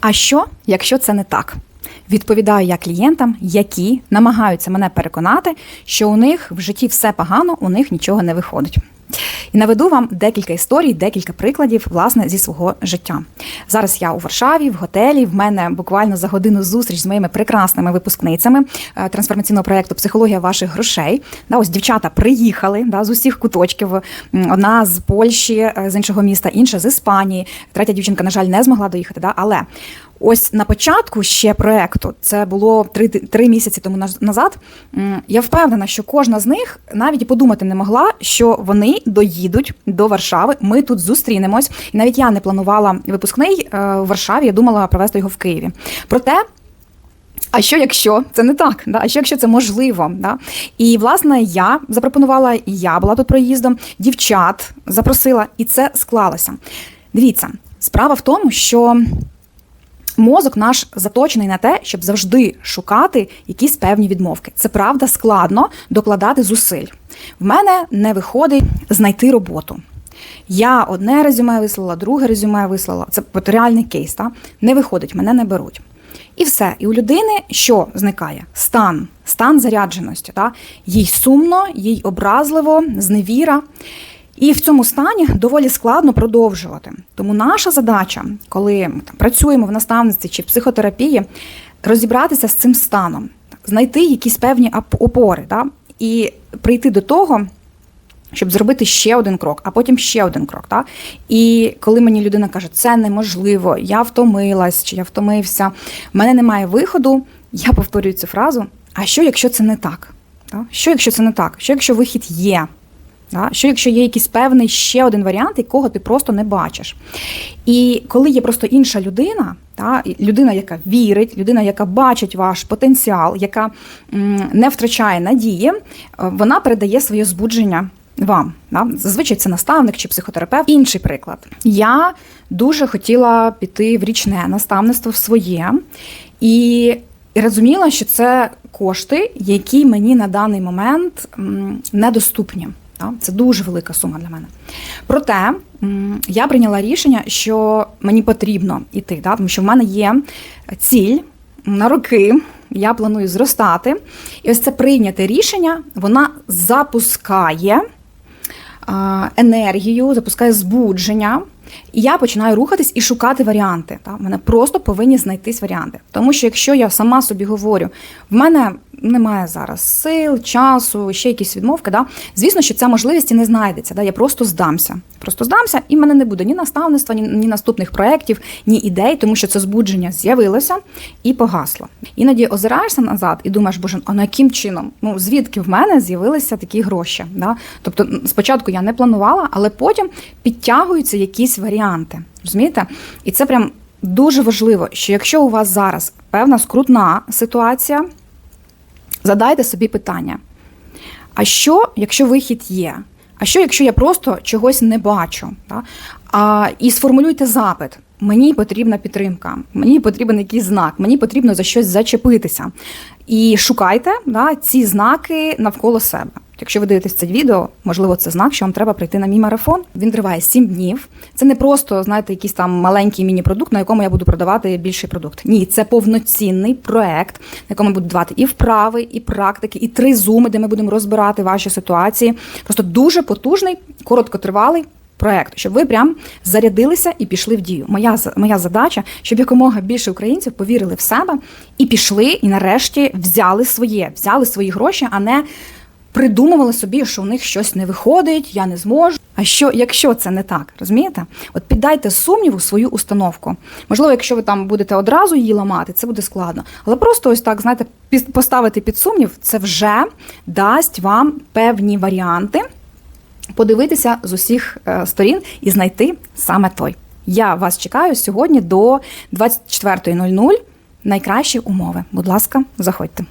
А що, якщо це не так? Відповідаю я клієнтам, які намагаються мене переконати, що у них в житті все погано, у них нічого не виходить. І наведу вам декілька історій, декілька прикладів власне зі свого життя. Зараз я у Варшаві, в готелі. В мене буквально за годину зустріч з моїми прекрасними випускницями е, трансформаційного проєкту Психологія ваших грошей. Да, ось дівчата приїхали да, з усіх куточків. Одна з Польщі, е, з іншого міста, інша з Іспанії. Третя дівчинка, на жаль, не змогла доїхати. Да, але Ось на початку ще проекту, це було три, три місяці тому назад. Я впевнена, що кожна з них навіть і подумати не могла, що вони доїдуть до Варшави. Ми тут зустрінемось. І навіть я не планувала випускний е, в Варшаві. Я думала провести його в Києві. Проте. А що якщо це не так? Да? А що якщо це можливо? Да? І власне я запропонувала, і я була тут проїздом, дівчат запросила, і це склалося. Дивіться, справа в тому, що мозок наш заточений на те, щоб завжди шукати якісь певні відмовки. Це правда складно докладати зусиль. В мене не виходить знайти роботу. Я одне резюме вислала, друге резюме вислала. Це реальний кейс. Та? Не виходить, мене не беруть. І все. І у людини що зникає? Стан, стан зарядженості. Та? Їй сумно, їй образливо, зневіра. І в цьому стані доволі складно продовжувати. Тому наша задача, коли ми там працюємо в наставництві чи в психотерапії, розібратися з цим станом, знайти якісь певні опори, да? і прийти до того. Щоб зробити ще один крок, а потім ще один крок. Так? І коли мені людина каже, це неможливо, я втомилась чи я втомився, в мене немає виходу, я повторюю цю фразу: а що, якщо це не так? Що, якщо це не так? Що, якщо вихід є? Да? Що якщо є якийсь певний ще один варіант, якого ти просто не бачиш? І коли є просто інша людина, та, людина, яка вірить, людина, яка бачить ваш потенціал, яка не втрачає надії, е, вона передає своє збудження вам. Да? Зазвичай це наставник чи психотерапевт. Інший приклад. Я дуже хотіла піти в річне наставництво в своє. І і розуміла, що це кошти, які мені на даний момент недоступні. Це дуже велика сума для мене. Проте я прийняла рішення, що мені потрібно йти, тому що в мене є ціль на роки. Я планую зростати. І ось це прийняте рішення, вона запускає енергію, запускає збудження. І я починаю рухатись і шукати варіанти. Та? Мене просто повинні знайтись варіанти. Тому що якщо я сама собі говорю, в мене немає зараз сил, часу, ще якісь відмовки, да? звісно, що ця можливість і не знайдеться. Да? Я просто здамся. Просто здамся, і в мене не буде ні наставництва, ні, ні наступних проєктів, ні ідей, тому що це збудження з'явилося і погасло. Іноді озираєшся назад і думаєш, боже, а на яким чином? Ну звідки в мене з'явилися такі гроші? Да? Тобто, спочатку я не планувала, але потім підтягуються якісь варіанти. Розумієте? І це прям дуже важливо, що якщо у вас зараз певна скрутна ситуація, задайте собі питання: а що, якщо вихід є? А що, якщо я просто чогось не бачу? Да? А, і сформулюйте запит. Мені потрібна підтримка, мені потрібен якийсь знак, мені потрібно за щось зачепитися. І шукайте да, ці знаки навколо себе. Якщо ви дивитесь це відео, можливо, це знак, що вам треба прийти на мій марафон. Він триває 7 днів. Це не просто, знаєте, якийсь там маленький міні-продукт, на якому я буду продавати більший продукт. Ні, це повноцінний проект, на якому будуть давати і вправи, і практики, і три зуми, де ми будемо розбирати ваші ситуації. Просто дуже потужний, короткотривалий. Проект, щоб ви прям зарядилися і пішли в дію. Моя моя задача, щоб якомога більше українців повірили в себе і пішли, і нарешті взяли своє, взяли свої гроші, а не придумували собі, що у них щось не виходить, я не зможу. А що, якщо це не так, розумієте? От піддайте сумніву свою установку. Можливо, якщо ви там будете одразу її ламати, це буде складно. Але просто ось так, знаєте, поставити під сумнів, це вже дасть вам певні варіанти подивитися з усіх е, сторін і знайти саме той. Я вас чекаю сьогодні до 24.00. Найкращі умови. Будь ласка, заходьте.